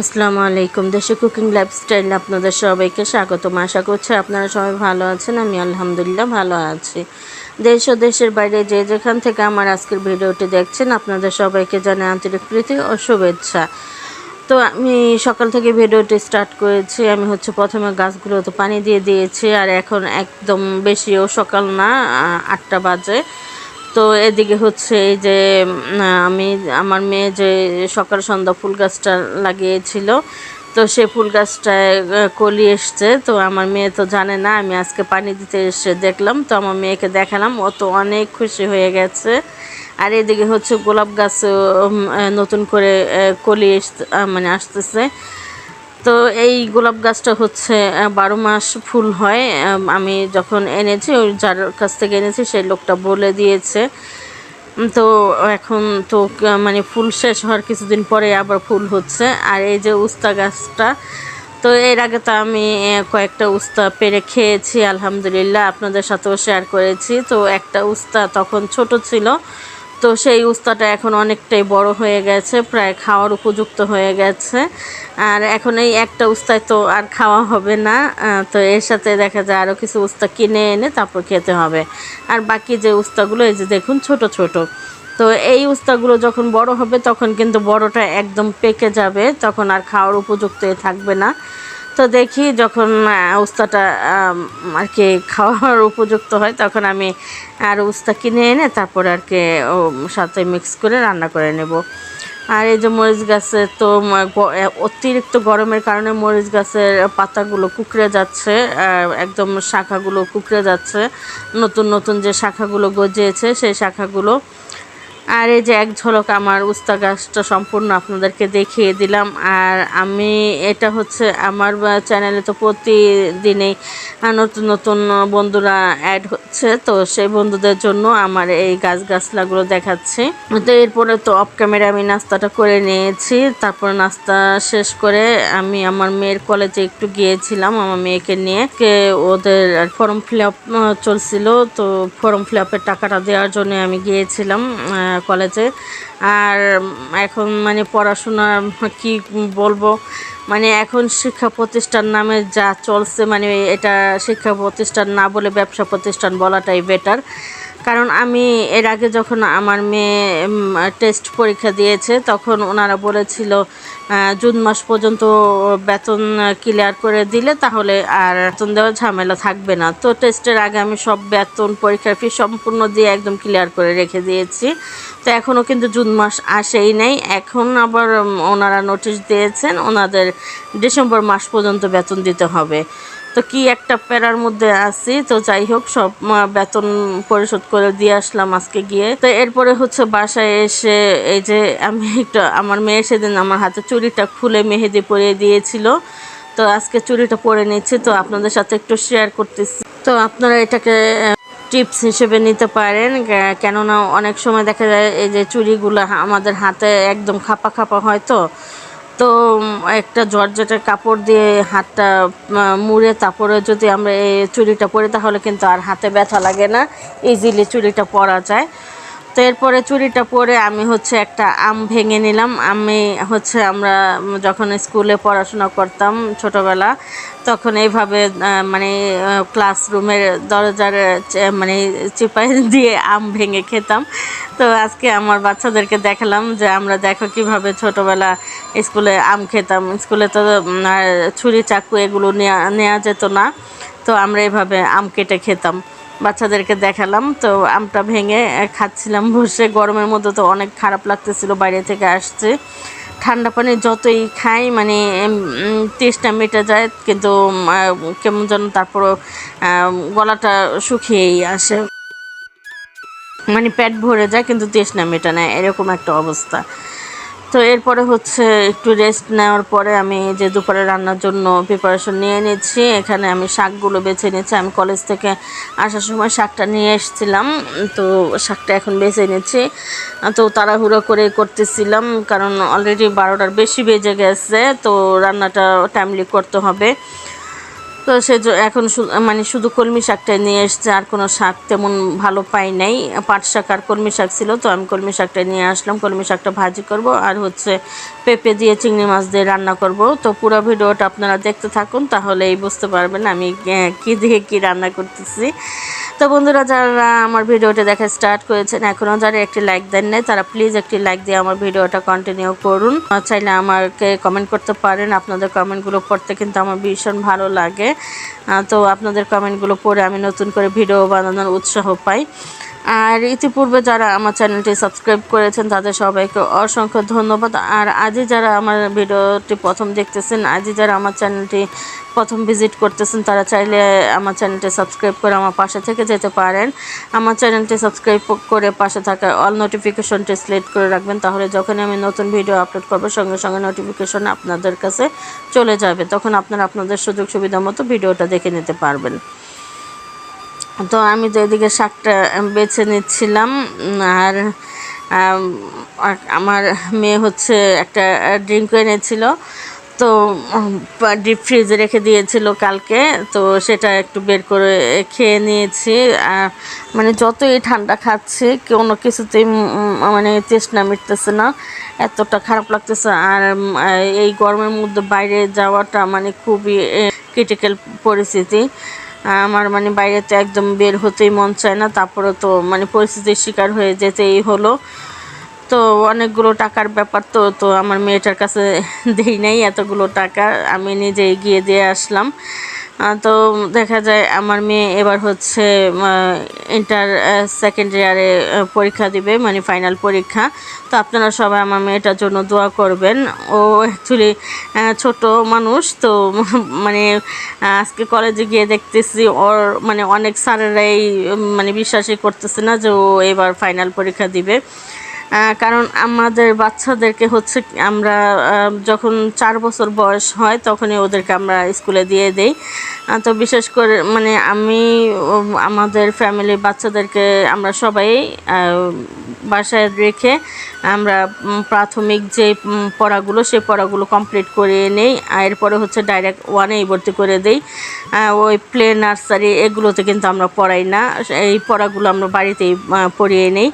আসসালামু আলাইকুম। দেশে কুকিং লাইফস্টাইল আপনাদের সবাইকে স্বাগতম। আশা করছি আপনারা সবাই ভালো আছেন, আমি আলহামদুলিল্লাহ ভালো আছি। দেশ ও দেশের বাইরে যে যেখান থেকে আমার আজকের ভিডিওটি দেখছেন, আপনাদের সবাইকে জানাই আন্তরিক প্রীতি ও শুভেচ্ছা। তো আমি সকাল থেকে ভিডিওটি স্টার্ট করেছি। আমি হচ্ছে প্রথমে গাছগুলোতে পানি দিয়ে দিয়েছি, আর এখন একদম বেশিও সকাল না আটটা বাজে। তো এদিকে হচ্ছে এই যে আমি আমার মেয়ে যে সকাল সন্ধ্যা ফুল গাছটা লাগিয়েছিল তো সে ফুল গাছটায় কলি এসছে। তো আমার মেয়ে তো জানে না আমি আজকে পানি দিতে এসে দেখলাম। তো আমার মেয়েকে দেখালাম ও তো অনেক খুশি হয়ে গেছে। আর এদিকে হচ্ছে গোলাপ গাছ নতুন করে কলি আহ, মানে আসতেছে। তো এই গোলাপ গাছটা হচ্ছে বারো মাস ফুল হয়। আমি যখন এনেছি, ওই যার কাছ থেকে এনেছি সেই লোকটা বলে দিয়েছে। তো এখন তো মানে ফুল শেষ হওয়ার কিছুদিন পরে আবার ফুল হচ্ছে। আর এই যে উস্তা গাছটা, তো এর আগে তো আমি কয়েকটা উস্তা পেরে খেয়েছি, আলহামদুলিল্লাহ, আপনাদের সাথেও শেয়ার করেছি। তো একটা উস্তা তখন ছোট ছিল তো সেই উস্তাটা এখন অনেকটাই বড় হয়ে গেছে, প্রায় খাওয়ার উপযুক্ত হয়ে গেছে। আর এখন এই একটা উস্তায় তো আর খাওয়া হবে না তো এর সাথে দেখা যায় আরও কিছু উস্তা কিনে এনে তারপর খেতে হবে। আর বাকি যে উস্তাগুলো, এই যে দেখুন ছোট ছোট, তো এই উস্তাগুলো যখন বড় হবে তখন কিন্তু বড়টা একদম পেকে যাবে, তখন আর খাওয়ার উপযুক্ত থাকবে না। তো দেখি যখন উস্তাটা আর কি খাওয়ার উপযুক্ত হয়, তখন আমি আর উস্তা কিনে এনে তারপর আর কি সাথে মিক্স করে রান্না করে নেব। আর এই যে মরিচ গাছে তো অতিরিক্ত গরমের কারণে মরিচ গাছের পাতাগুলো কুকড়ে যাচ্ছে একদম শাখাগুলো কুকড়ে যাচ্ছে। নতুন নতুন যে শাখাগুলো গজিয়েছে, সেই শাখাগুলো আর এই যে এক ঝলক আমার উস্তা গাছটা সম্পূর্ণ আপনাদেরকে দেখিয়ে দিলাম। আর আমি, এটা হচ্ছে আমার চ্যানেলে তো প্রতিদিনেই নতুন নতুন বন্ধুরা অ্যাড হচ্ছে। তো সেই বন্ধুদের জন্য আমার এই গাছ গাছলাগুলো দেখাচ্ছি। তো এরপরে তো অফ ক্যামেরা আমি নাস্তাটা করে নিয়েছি। তারপর নাস্তা শেষ করে আমি আমার মেয়ের কলেজে একটু গিয়েছিলাম আমার মেয়েকে নিয়ে। কে ওদের ফর্ম ফিল আপ চলছিল। তো ফর্ম ফিল আপের টাকাটা দেওয়ার জন্য আমি গিয়েছিলাম। কলেজে আর এখন মানে পড়াশোনা কি বলব? মানে এখন শিক্ষা প্রতিষ্ঠান নামে যা চলছে মানে এটা শিক্ষা প্রতিষ্ঠান না বলে ব্যবসা প্রতিষ্ঠান বলাটাই বেটার কারণ আমি এর আগে যখন আমার মেয়ে টেস্ট পরীক্ষা দিয়েছে, তখন ওনারা বলেছিল জুন মাস পর্যন্ত বেতন ক্লিয়ার করে দিলে তাহলে আর বেতন দেওয়ার ঝামেলা থাকবে না। তো টেস্টের আগে আমি সব বেতন পরীক্ষার ফি সম্পূর্ণ দিয়ে একদম ক্লিয়ার করে রেখে দিয়েছি। তো এখনও কিন্তু জুন মাস আসেই নাই। এখন আবার ওনারা নোটিশ দিয়েছেন, ওনাদের ডিসেম্বর মাস পর্যন্ত বেতন দিতে হবে। তো কি একটা প্যারার মধ্যে আছি? তো যাই হোক সব বেতন পরিশোধ করে দিয়ে আসলাম আজকে গিয়ে। তো এরপরে হচ্ছে বাসায় এসে এই যে আমি একটু, আমার মেয়ে সেদিন আমার হাতে চুড়িটা খুলে মেহেদি পরিয়ে দিয়েছিল। তো আজকে চুড়িটা পরে নিচ্ছি। তো আপনাদের সাথে একটু শেয়ার করতেছি। তো আপনারা এটাকে টিপস হিসেবে নিতে পারেন। কেননা অনেক সময় দেখা যায় এই যে চুড়িগুলো আমাদের হাতে একদম খাপা খাপা হয় তো। তো একটা জর্জেটের কাপড় দিয়ে হাতটা মুড়ে তারপরে যদি আমরা এই চুড়িটা পরি, তাহলে কিন্তু আর হাতে ব্যথা লাগে না। ইজিলি চুড়িটা পরা যায়। তো এরপরে চুড়িটা পরে আমি হচ্ছে একটা আম ভেঙে নিলাম। আমি হচ্ছে আমরা যখন স্কুলে পড়াশোনা করতাম ছোটোবেলা, তখন এইভাবে মানে ক্লাসরুমের দরজার মানে চিপাই দিয়ে আম ভেঙে খেতাম। তো আজকে আমার বাচ্চাদেরকে দেখালাম যে আমরা দেখো কীভাবে ছোটোবেলা স্কুলে আম খেতাম। স্কুলে তো ছুরি চাকু এগুলো নেওয়া নেওয়া যেত না। তো আমরা এভাবে আম কেটে খেতাম। বাচ্চাদেরকে দেখালাম। তো আমটা ভেঙে খাচ্ছিলাম বসে। গরমের মধ্যে তো অনেক খারাপ লাগতেছিল, বাইরে থেকে আসছে। ঠান্ডা পানি যতই খাই মানে তেষ্টা মেটে যায়, কিন্তু কেমন যেন তারপরও গলাটা শুকিয়েই আসে। মানে পেট ভরে যায়, কিন্তু তৃষ্ণা মেটে না, এরকম একটা অবস্থা। তো এরপরে হচ্ছে একটু রেস্ট নেওয়ার পরে আমি যে দুপুরে রান্নার জন্য প্রিপারেশন নিয়ে নিচ্ছি। এখানে আমি শাকগুলো বেছে নিচ্ছি আমি কলেজ থেকে আসার সময় শাকটা নিয়ে এসেছিলাম। তো শাকটা এখন বেছে নিচ্ছি। তো তাড়াহুড়ো করে করতেছিলাম কারণ অলরেডি বারোটার বেশি বেজে গেছে। তো রান্নাটা টাইমলি করতে হবে। তো সে এখন মানে শুধু কলমি শাকটাই নিয়ে এসছে, আর কোনো শাক তেমন ভালো পাই নাই। পাট শাক আর কলমি শাক ছিল, তো আমি কলমি শাকটা নিয়ে আসলাম। কলমি শাকটা ভাজি করব, আর হচ্ছে পেঁপে দিয়ে চিংড়ি মাছ দিয়ে রান্না করব। তো পুরো ভিডিওটা আপনারা দেখতে থাকুন, তাহলেই বুঝতে পারবেন আমি কি দিয়ে কি রান্না করতেছি। তো বন্ধুরা, যারা আমার ভিডিওটা দেখা স্টার্ট করেছেন, এখনও যারা একটি লাইক দেন নাই, তারা প্লিজ একটি লাইক দিয়ে আমার ভিডিওটা কন্টিনিউ করুন। চাইলে আমাকে কমেন্ট করতে পারেন, আপনাদের কমেন্টগুলো পড়তে কিন্তু আমার ভীষণ ভালো লাগে। তো আপনাদের কমেন্টগুলো পড়ে আমি নতুন করে ভিডিও বানানোর উৎসাহ পাই। আর ইতিপূর্বে যারা আমার চ্যানেলটি সাবস্ক্রাইব করেছেন, তাদের সবাইকে অসংখ্য ধন্যবাদ। আর আজই যারা আমার ভিডিওটি প্রথম দেখতেছেন আজই যারা আমার চ্যানেলটি প্রথম ভিজিট করতেছেন, তারা চাইলে আমার চ্যানেলটি সাবস্ক্রাইব করে আমার পাশে থেকে যেতে পারেন। আমার চ্যানেলটি সাবস্ক্রাইব করে পাশে থাকা অল নোটিফিকেশনটি সিলেক্ট করে রাখবেন, তাহলে যখনই আমি নতুন ভিডিও আপলোড করব, সঙ্গে সঙ্গে নোটিফিকেশন আপনাদের কাছে চলে যাবে। তখন আপনারা আপনাদের সুযোগ সুবিধা মতো ভিডিওটা দেখে নিতে পারবেন। তো আমি তো এদিকে শাকটা বেছে নিচ্ছিলাম, আর আমার মেয়ে হচ্ছে একটা ড্রিঙ্ক এনেছিল, তো, ডিপ ফ্রিজে রেখে দিয়েছিল কালকে, তো সেটা একটু বের করে খেয়ে নিয়েছি মানে যতই ঠান্ডা খাচ্ছি, কোনো কিছুতেই মানে তৃষ্ণা মিটতেছে না, এতটা খারাপ লাগতেছে, আর এই গরমের মধ্যে বাইরে যাওয়াটা মানে খুবই ক্রিটিক্যাল পরিস্থিতি আমার মানে বাইরে তো একদম বের হতেই মন চায় না, তারপরে তো মানে পরিস্থিতির শিকার হয়ে যেতেই হলো। তো অনেকগুলো টাকার ব্যাপার তো তো আমার মেয়েটার কাছে দেই নাই এতগুলো টাকা, আমি নিজেই গিয়ে দিয়ে আসলাম। তো দেখা যায় আমার মেয়ে এবার হচ্ছে ইন্টার সেকেন্ড ইয়ারে পরীক্ষা দিবে মানে ফাইনাল পরীক্ষা। তো আপনারা সবাই আমার মেয়েটার জন্য দোয়া করবেন। ও অ্যাকচুয়ালি ছোট মানুষ, তো মানে আজকে কলেজে গিয়ে দেখতেছি ওর মানে অনেক স্যারেরাই মানে বিশ্বাসই করতেছে না যে ও এবার ফাইনাল পরীক্ষা দিবে। কারণ আমাদের বাচ্চাদেরকে হচ্ছে আমরা যখন চার বছর বয়স হয় তখনই ওদেরকে আমরা স্কুলে দিয়ে দেই। তো বিশেষ করে মানে আমি আমাদের ফ্যামিলির বাচ্চাদেরকে আমরা সবাই বাসায় রেখে আমরা প্রাথমিক যে পড়াগুলো সেই পড়াগুলো কমপ্লিট করে নেই। এরপরে হচ্ছে ডাইরেক্ট ওয়ানেই ভর্তি করে দেই। ওই প্লে নার্সারি এগুলোতে কিন্তু আমরা পড়াই না। এই পড়াগুলো আমরা বাড়িতেই পড়িয়ে নেই।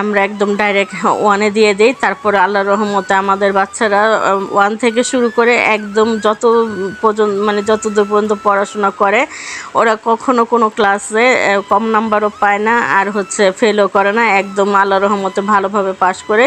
আমরা একদম ডাইরেক্ট ওয়ানে দিয়ে দেই। তারপরে আল্লাহ রহমতে আমাদের বাচ্চারা ওয়ান থেকে শুরু করে একদম যত পর্যন্ত মানে যত দূর পর্যন্ত পড়াশোনা করে, ওরা কখনো কোনো ক্লাসে কম নাম্বারও পায় না আর হচ্ছে ফেলও করে না। একদম আল্লাহ রহমতে ভালোভাবে পাশ করে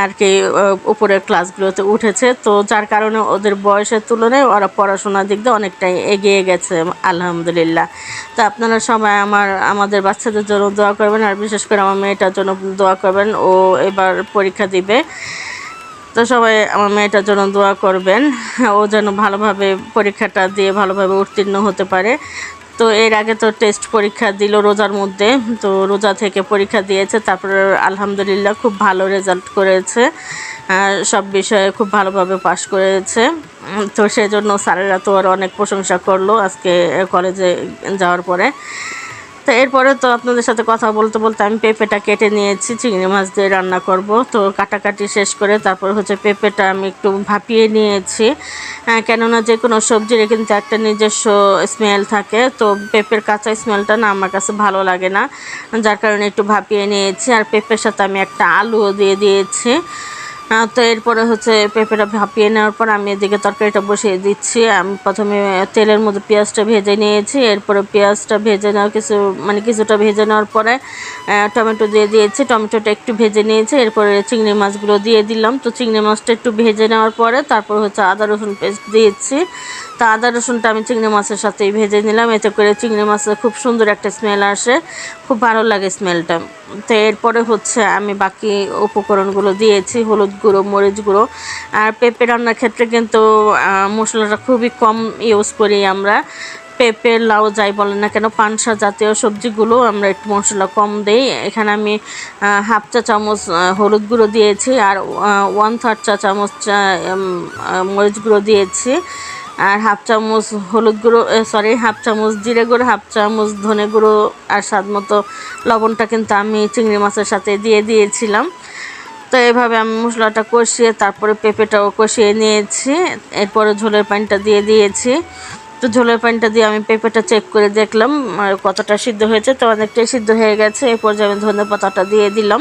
আর কি উপরের ক্লাসগুলোতে উঠেছে। তো যার কারণে ওদের বয়সের তুলনায় ওরা পড়াশোনার দিক দিয়ে অনেকটাই এগিয়ে গেছে, আলহামদুলিল্লাহ। তো আপনারা সবাই আমার, আমাদের বাচ্চাদের জন্য দোয়া করবেন আর বিশেষ করে আমার মেয়েটার জন্য দোয়া করবেন ও এবার পরীক্ষা দিবে। তো সবাই আমার মেয়েটার জন্য দোয়া করবেন। ও যেন ভালোভাবে পরীক্ষাটা দিয়ে ভালোভাবে উত্তীর্ণ হতে পারে। তো এর আগে তো টেস্ট পরীক্ষা দিল রোজার মধ্যে। তো রোজা থেকে পরীক্ষা দিয়েছে, তারপরে আলহামদুলিল্লাহ খুব ভালো রেজাল্ট করেছে। সব বিষয়ে খুব ভালোভাবে পাশ করেছে। তো সেজন্য স্যারেরা তো আর অনেক প্রশংসা করল আজকে কলেজে যাওয়ার পরে। তো এরপরে তো আপনাদের সাথে কথা বলতে বলতে আমি পেঁপেটা কেটে নিয়েছি, চিংড়ি মাছ দিয়ে রান্না করব। তো কাটাকাটি শেষ করে তারপর হচ্ছে পেঁপেটা আমি একটু ভাপিয়ে নিয়েছি। কেননা যে কোনো সবজির কিন্তু একটা নিজস্ব স্মেল থাকে, তো পেঁপের কাঁচা স্মেলটা না আমার কাছে ভালো লাগে না। যার কারণে একটু ভাপিয়ে নিয়েছি। আর পেঁপের সাথে আমি একটা আলুও দিয়ে দিয়েছি। তো এরপরে হচ্ছে পেঁপেটা ভাপিয়ে নেওয়ার পর আমি এদিকে তরকারিটা বসিয়ে দিচ্ছি। আমি প্রথমে তেলের মধ্যে পেঁয়াজটা ভেজে নিয়েছি। এরপরে পেঁয়াজটা ভেজে নেওয়ার কিছু মানে কিছুটা ভেজে নেওয়ার পরে টমেটো দিয়ে দিয়েছি। টমেটোটা একটু ভেজে নিয়েছি। এরপরে চিংড়ি মাছগুলো দিয়ে দিলাম। তো চিংড়ি মাছটা একটু ভেজে নেওয়ার পরে তারপর হচ্ছে আদা, রসুন পেস্ট দিয়েছি। তো আদা, রসুনটা আমি চিংড়ি মাছের সাথেই ভেজে নিলাম। এতে করে চিংড়ি মাছের খুব সুন্দর একটা স্মেল আসে। খুব ভালো লাগে স্মেলটা। তো এরপরে হচ্ছে আমি বাকি উপকরণগুলো দিয়েছি, হলুদ গুঁড়ো, মরিচ গুঁড়ো আর পেঁপে রান্নার ক্ষেত্রে কিন্তু মশলাটা খুবই কম ইউজ করি আমরা। পেঁপে, লাউ যাই বলেন না কেন, পানসা জাতীয় সবজিগুলো আমরা একটু মশলা কম দিই। এখানে আমি হাফ চা চামচ হলুদ গুঁড়ো দিয়েছি আর ওয়ান থার্ড চা চামচ মরিচ গুঁড়ো দিয়েছি। আর হাফ চামচ হলুদ গুঁড়ো সরি হাফ চামচ জিরে গুঁড়ো, হাফ চামচ ধনে গুঁড়ো আর স্বাদ মতো লবণটা কিন্তু আমি চিংড়ি মাছের সাথে দিয়ে দিয়েছিলাম। তো এভাবে আমি মশলাটা কষিয়ে তারপরে পেঁপেটাও কষিয়ে নিয়েছি। এরপরে ঝোলের পানিটা দিয়ে দিয়েছি। তো ঝোলের পানিটা দিয়ে আমি পেঁপেটা চেক করে দেখলাম কতটা সিদ্ধ হয়েছে। তো অনেকটাই সিদ্ধ হয়ে গেছে। এরপর যে আমি ধনে পাতাটা দিয়ে দিলাম।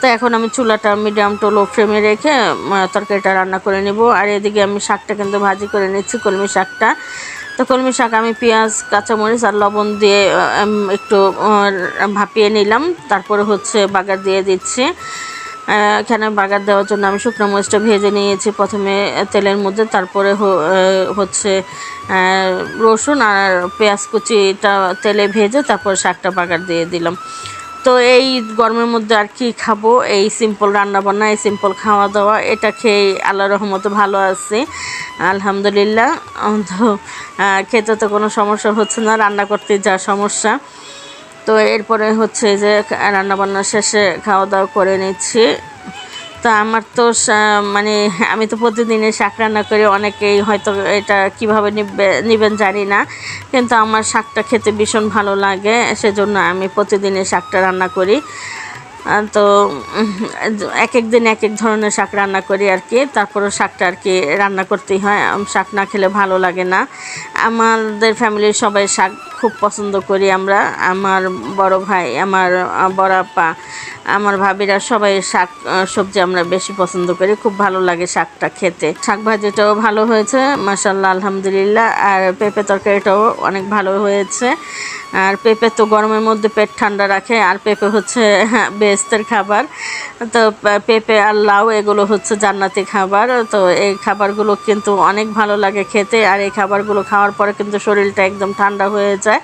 তো এখন আমি চুলাটা মিডিয়াম টু লো ফ্লেমে রেখে তরকারিটা রান্না করে নেব। আর এদিকে আমি শাকটা কিন্তু ভাজি করে নিচ্ছি, কলমি শাকটা। তো কলমি শাক আমি পেঁয়াজ, কাঁচামরিচ আর লবণ দিয়ে একটু ভাপিয়ে নিলাম। তারপরে হচ্ছে বাগার দিয়ে দিচ্ছি। এখানে বাগার দেওয়ার জন্য আমি শুকনো মরিচটা ভেজে নিয়েছি। প্রথমে তেলের মধ্যে, তারপরে হচ্ছে রসুন আর পেঁয়াজ কুচিটা তেলে ভেজে তারপর শাকটা বাগার দিয়ে দিলাম। তো এই গরমের মধ্যে আর কি খাব? এই সিম্পল রান্না বান্না এই সিম্পল খাওয়া দাওয়া এটা খেয়ে আল্লাহ রহমতে ভালো আছি। আলহামদুলিল্লাহ। তো খেতে তো কোনো সমস্যা হচ্ছে না, রান্না করতে যা সমস্যা। তো এরপরে হচ্ছে যে রান্না বান্না শেষে খাওয়া দাওয়া করে নিচ্ছি। তো আমার তো মানে আমি তো প্রতিদিনে শাক রান্না করি, অনেকেই হয়তো এটা কীভাবে নিবে, নেবেন জানি না। কিন্তু আমার শাকটা খেতে ভীষণ ভালো লাগে, সেজন্য আমি প্রতিদিনে শাকটা রান্না করি। তো এক এক দিন এক এক ধরনের শাক রান্না করি আর কি তারপরে শাকটা আর কি রান্না করতেই হয়, শাক না খেলে ভালো লাগে না। আমাদের ফ্যামিলির সবাই শাক খুব পছন্দ করি আমরা। আমার বড় ভাই, আমার বড় আপা, আমার ভাবিরা সবাই শাক সবজি আমরা বেশি পছন্দ করি। খুব ভালো লাগে শাকটা খেতে। শাক ভাজিটাও ভালো হয়েছে মাসাল্লাহ আলহামদুলিল্লাহ। আর পেঁপে তরকারিটাও অনেক ভালো হয়েছে। আর পেঁপে তো গরমের মধ্যে পেট ঠান্ডা রাখে, আর পেঁপে হচ্ছে বেহেস্তের খাবার। তো পেঁপে আর লাউ এগুলো হচ্ছে জান্নাতি খাবার। তো এই খাবারগুলো কিন্তু অনেক ভালো লাগে খেতে, আর এই খাবারগুলো খাওয়ার পরে কিন্তু শরীরটা একদম ঠান্ডা হয়ে যায়।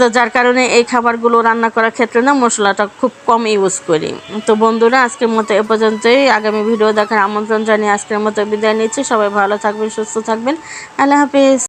তো যার কারণে এই খাবারগুলো রান্না করার ক্ষেত্রে না মশলাটা খুব কম ইউজ করি। তো বন্ধুরা, আজকের মতো এ পর্যন্তই। আগামী ভিডিও দেখার আমন্ত্রণ জানিয়ে আজকের মতো বিদায় নিচ্ছি। সবাই ভালো থাকবেন, সুস্থ থাকবেন। আল্লাহ হাফিজ।